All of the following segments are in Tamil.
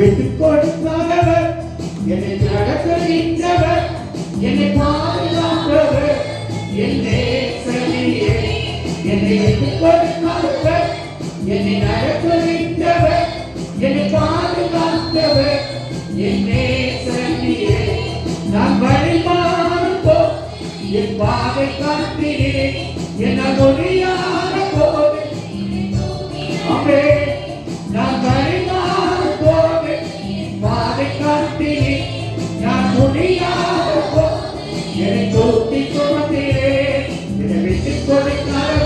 விட்டு கொடுப்பவர் என்னை நடத்துகின்றவர் என்னை பாதுகாப்பவர் என்னை சரியே என்னை விட்டு கொடுப்பவர் என்னை நடத்துகின்றவர் என்னை பாதுகாத்தவர் என்னை சரியே நான் வழிமாறும் என் பாவை காண்கிறேன் என் ஒளியா விட்டு கொடுக்காத.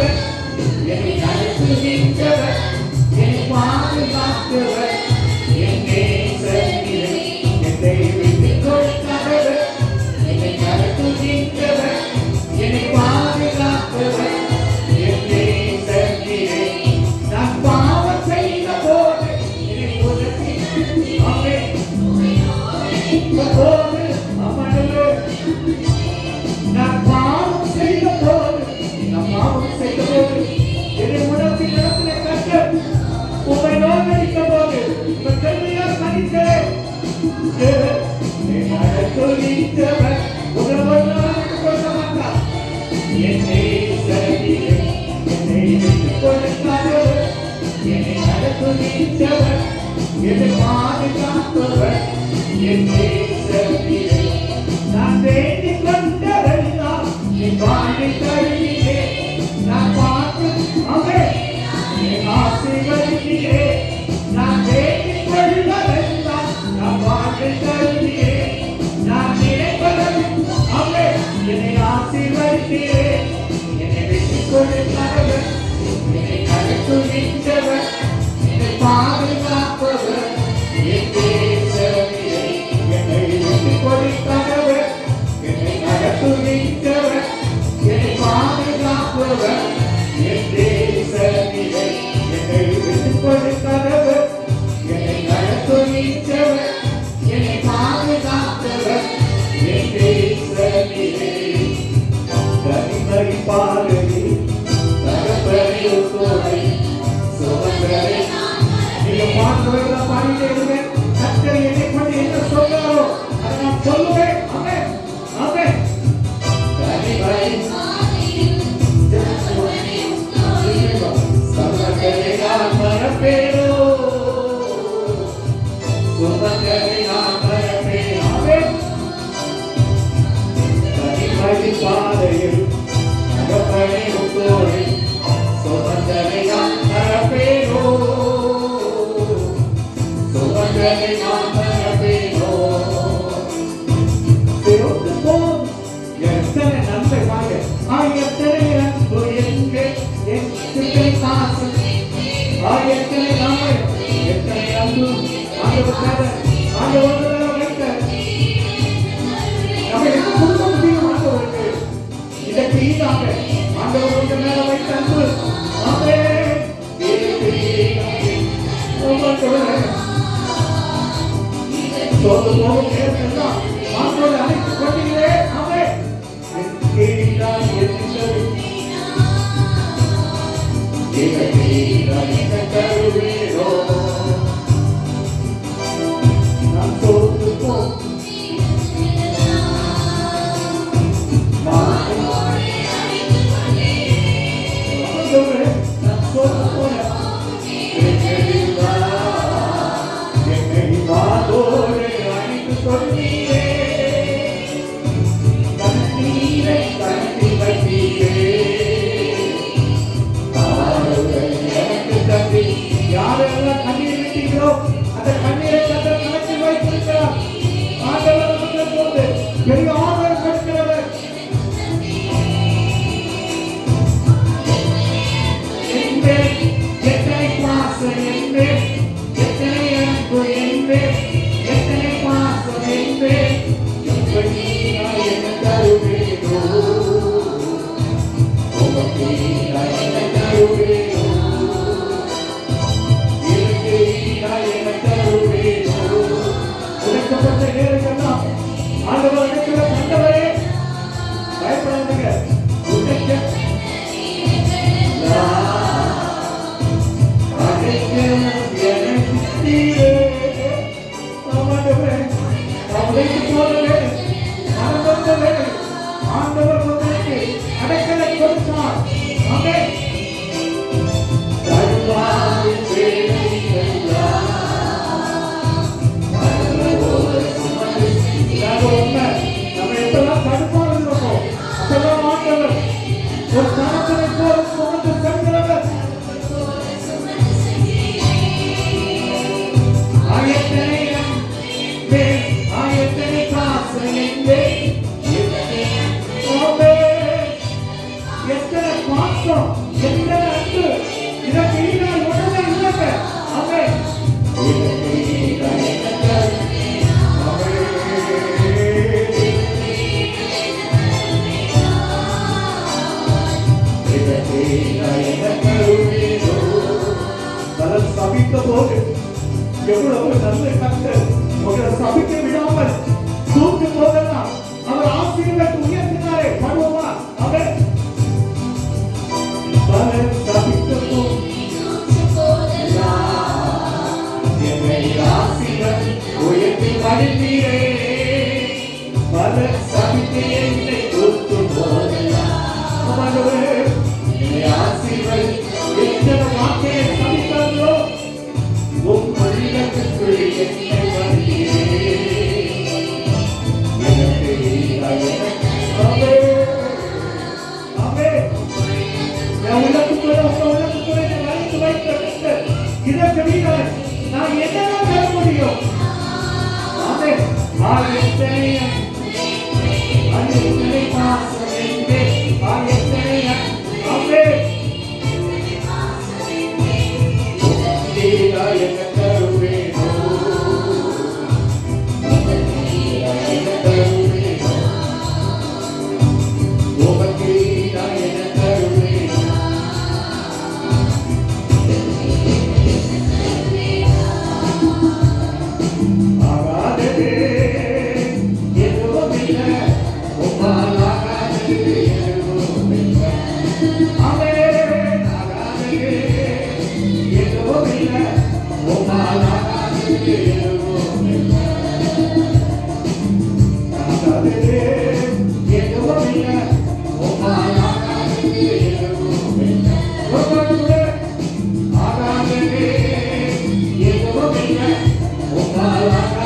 நான் வேண்டிக் கொண்டவன் நீ வாங்கி தரும் to ตัวตัว Até primeiro. Vamos lá,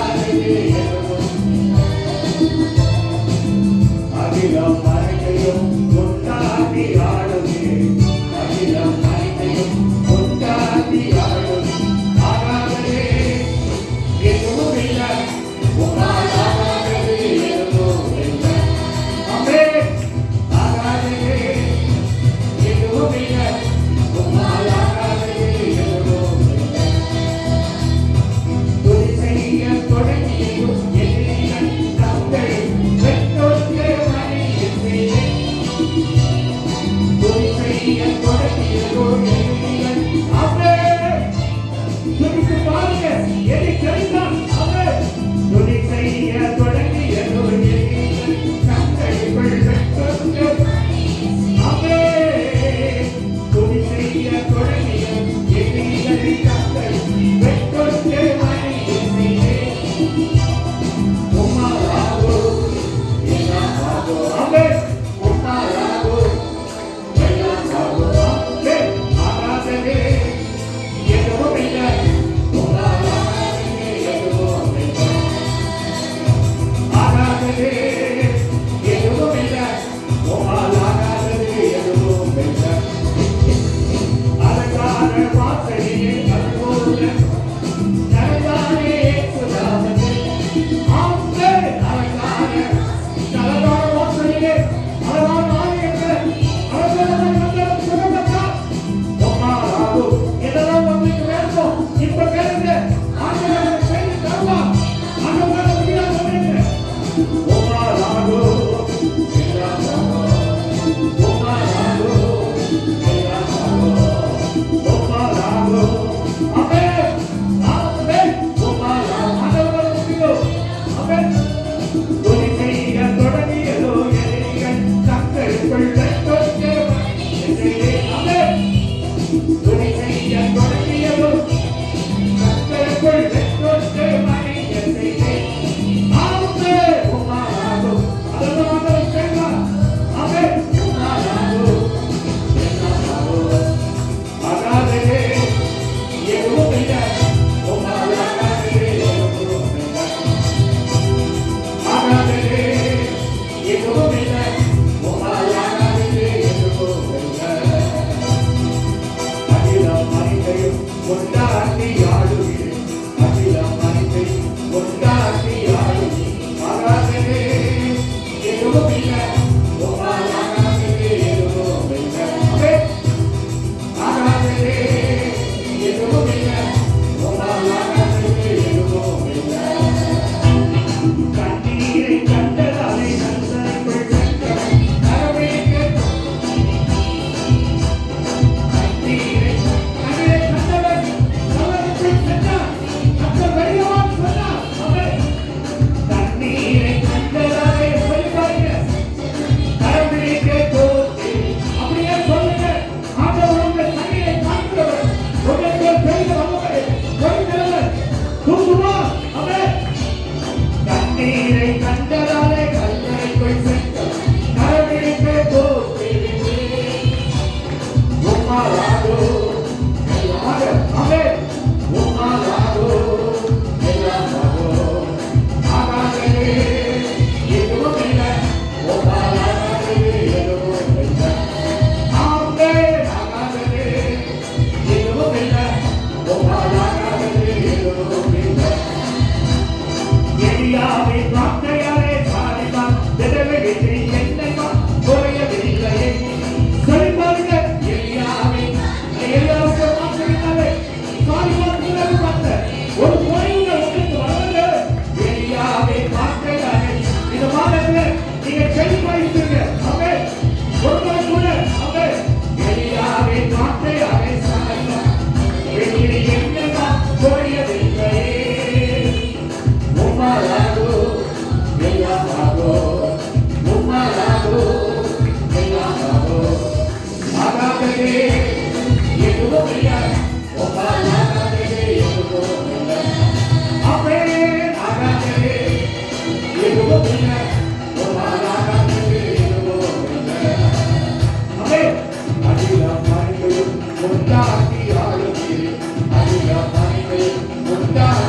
감사합니다.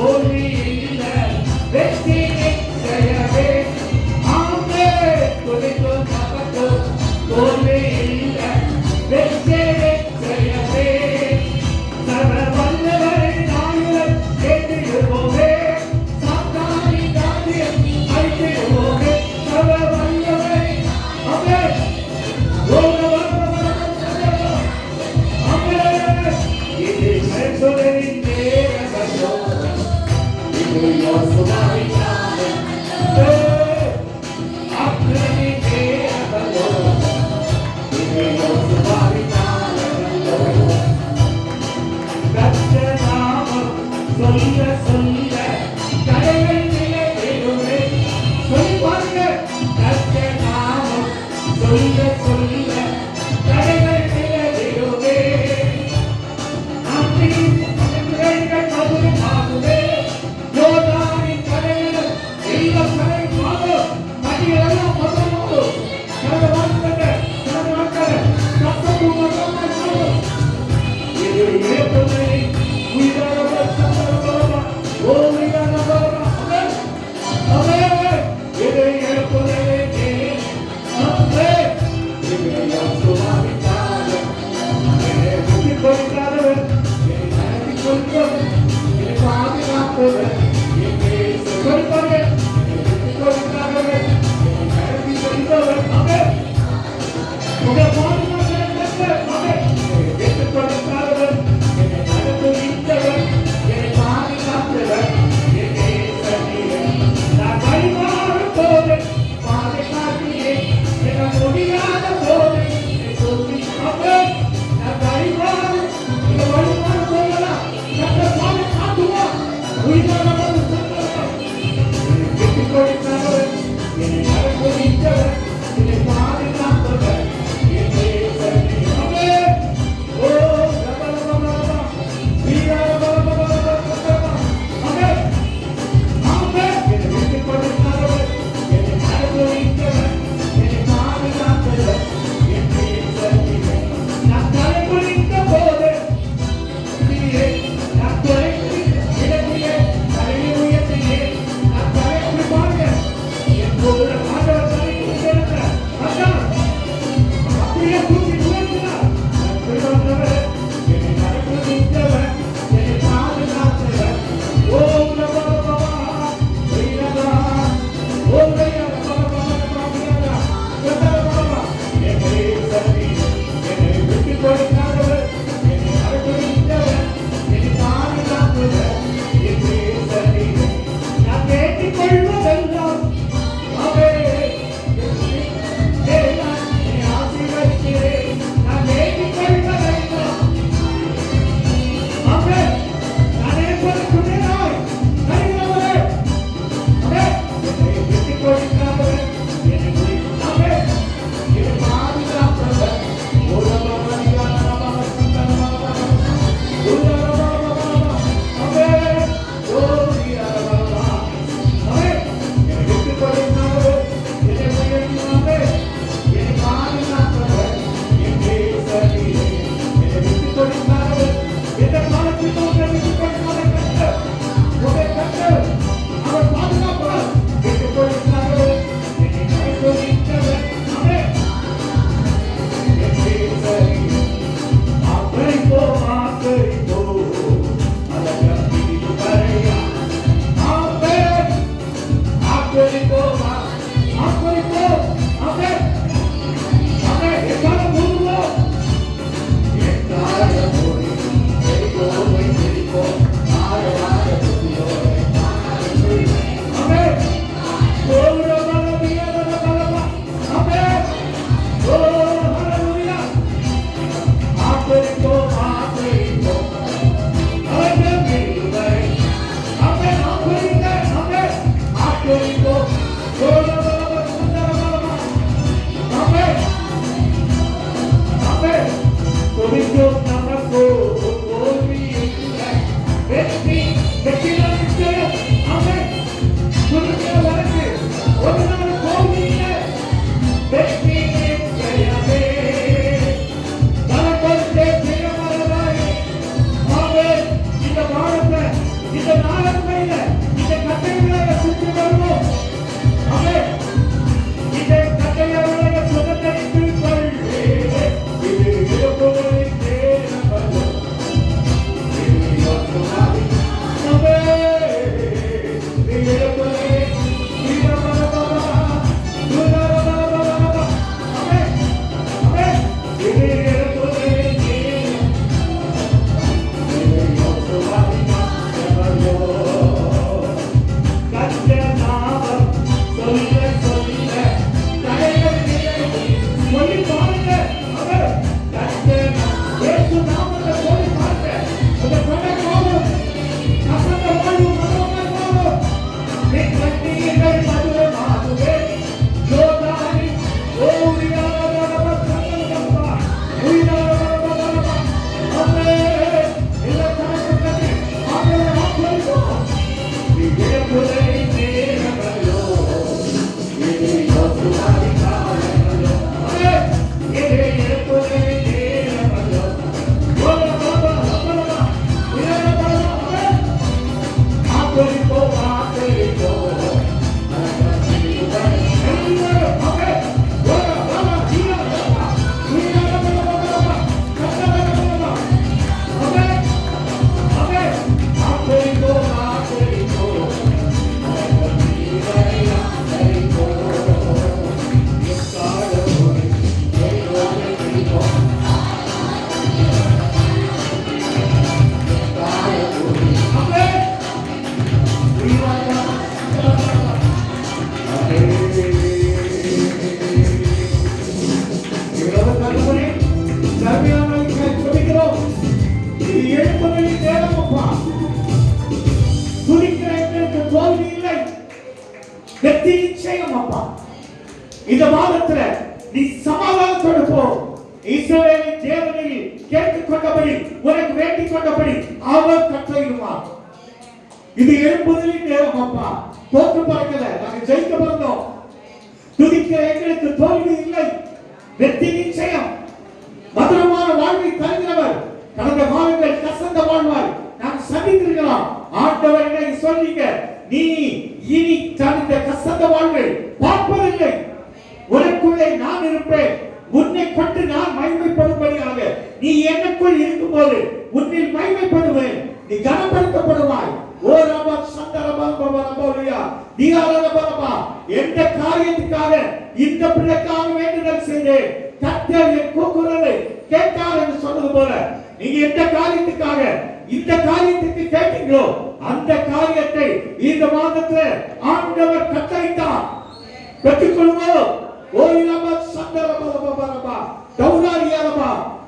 தோல்வி நீ சமாதானத்தோடு போ இஸ்ரவேலின் தேவனில் கேட்டுக் கொண்டபடி உனக்கு வேண்டிக் கொண்டபடி அவர் கட்டளையிடுவார். இது எழுப்புதலின் நேரம் அப்பா. தோற்று பார்க்கல நாங்க ஜெயிக்க பிறந்தோம் துதிக்க எங்களுக்கு தோல்வி இல்லை. வெற்றி நிச்சயம். மதுரமான வாழ்வை தருகிறவர். கடந்த காலங்கள் கசந்த வாழ்வாய். நாம் சந்தித்திருக்கலாம் ஆண்டவர் என்னை நீ இனி தந்த கசந்த வாழ்வை பார்ப்பதில்லை. உனக்குள்ளே நான் இருப்பேன். உன்னை கொண்டு நான் மகிமைப்படும்படியாக. நீ எனக்குள் இருக்கும் போது உன்னில் மகிமைப்படுவேன். நீ கனப்படுத்தப்படுவாய். ஓ ரபா சந்தரபா பபா ரபோலியா தியாரபா எந்த காரியத்துக்காக இந்த பிள்ளைக்காக வேண்டுதல் செய்தேன்? கத்தர் என் கூக்குரலை கேட்டார் என்று சொன்னது போல. நீங்க எந்த காரியத்துக்காக இந்த காரியத்துக்கு கேட்டீங்களோ அந்த காரியத்தை இந்த மாதத்துல ஆண்டவர் கத்தரித்தார் பெற்றுக்கொள்வோம்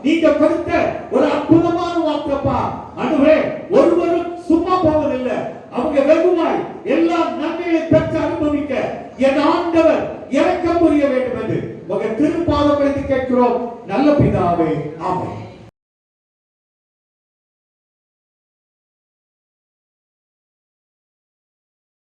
நீங்க கொடுத்த ஒரு அற்புதமான வாக்கப்பா அனுவே ஒருவரும் சும்மா போவதில்லை. அவங்க வெகுமாய் எல்லா நன்மையை பெற்று அனுபவிக்க என் ஆண்டவர் இறக்கம் புரிய வேண்டும் என்று உங்க திருப்பாதப்படுத்தி கேட்கிறோம். நல்ல பிதாவே ஆமென்.